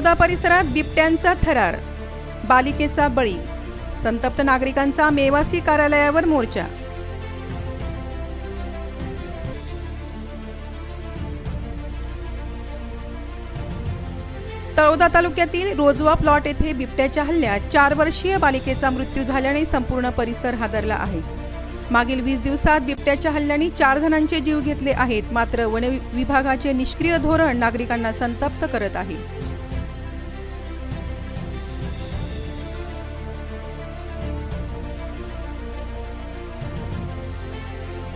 तळोदा परिसरात बिबट्यांचा थरार बालिकेचा बळी संतप्त नागरिकांचा मेवासी कार्यालयावर मोर्चा. तळोदा तालुक्यातील रोजवा प्लॉट येथे बिबट्याच्या हल्ल्यात चार वर्षीय बालिकेचा मृत्यू झाल्याने संपूर्ण परिसर हादरला आहे. मागील वीस दिवसात बिबट्याच्या हल्ल्याने चार जणांचे जीव घेतले आहेत मात्र वन विभागाचे निष्क्रिय धोरण नागरिकांना संतप्त करत आहे.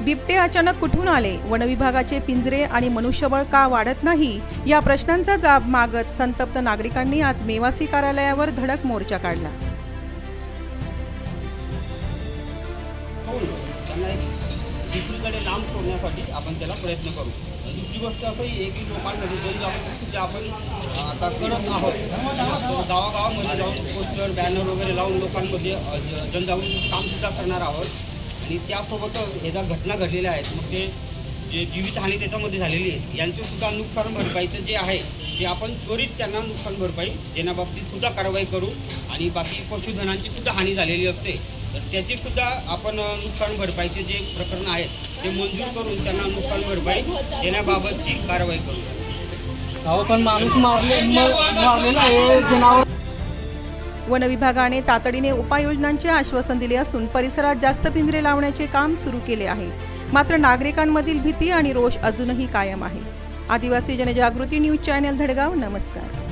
बिबटे अचानक कुठून आले? वनविभागाचे पिंजरे आणि मनुष्यबळ का वाढत नाही? या प्रश्नांचा जाब मागत संतप्त नागरिकांनी आज मेवासी कार्यालयावर धडक मोर्चा काढला. लांब सोडण्यासाठी आपण त्याला प्रयत्न करू. दुसरी गोष्ट आहे की आपण आता करत आहोत. गावागावामध्ये जाऊन पोस्टर बॅनर वगैरे लावून लोकांमध्ये जनजागृती काम सुद्धा करणार आहोत. आणि त्यासोबतच हे ज्या घटना घडलेल्या आहेत मग ते जे जीवितहानी त्याच्यामध्ये झालेली आहे यांचंसुद्धा नुकसान भरपाईचं जे आहे ते आपण त्वरित त्यांना नुकसान भरपाई देण्याबाबतीत सुद्धा कारवाई करू आणि बाकी पशुधनांची सुद्धा हानी झालेली असते. तर त्याचीसुद्धा आपण नुकसान भरपाईचे जे प्रकरण आहेत ते मंजूर करून त्यांना नुकसान भरपाई देण्याबाबतची कारवाई करू. अहो पण माणूस मारले मारलेला आहे जनावर वनविभागाने तातडीने उपाययोजनांचे आश्वासन दिले असून परिसरात जास्त पिंजरे लावण्याचे काम सुरू केले आहे. मात्र नागरिकांमधील भीती आणि रोष अजूनही कायम आहे. आदिवासी जनजागृती न्यूज चॅनल धडगाव नमस्कार.